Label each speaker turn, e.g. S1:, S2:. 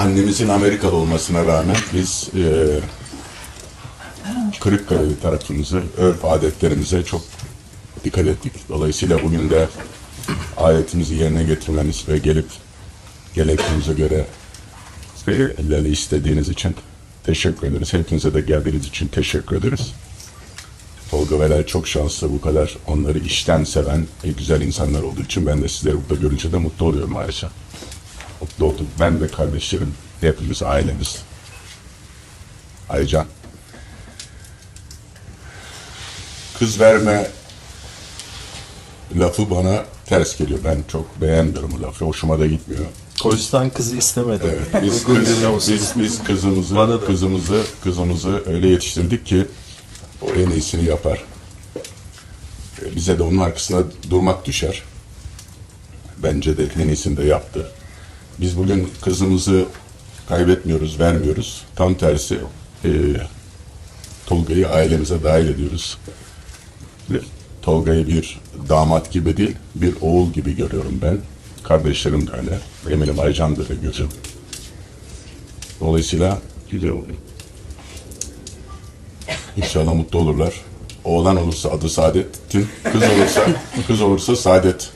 S1: Annemizin Amerikalı olmasına rağmen biz e, Kırıkkale tarafımızı, örf adetlerimize çok dikkat ettik. Dolayısıyla bugün de ayetimizi yerine getirmeniz ve gelip gerektiğinize göre ellerle istediğiniz için teşekkür ederiz. Hepinize de geldiğiniz için teşekkür ederiz. Tolga Veler çok şanslı bu kadar onları işten seven e, güzel insanlar olduğu için ben de sizleri burada görünce de mutlu oluyorum ayrıca. Mutlu oldum. Ben ve kardeşlerim, hepimiz ailemiz. Ayrıca kız verme lafı bana ters geliyor. Ben çok beğenmiyorum bu lafı. Hoşuma da gitmiyor.
S2: O yüzden kızı istemedi.
S1: Evet, biz, kız, biz, biz kızımızı,
S2: Bana
S1: kızımızı, kızımızı öyle yetiştirdik ki o en iyisini yapar. E, Bize de onun arkasında durmak düşer. Bence de en iyisini de yaptı. Biz bugün kızımızı kaybetmiyoruz, vermiyoruz. Tam tersi e, Tolga'yı ailemize dahil ediyoruz. Tolga'yı bir damat gibi değil, bir oğul gibi görüyorum ben. Kardeşlerim de öyle. Eminim Aycan da öyle görüyor. Dolayısıyla. İnşallah mutlu olurlar. Oğlan olursa adı Saadettin, kız olursa kız olursa Saadet.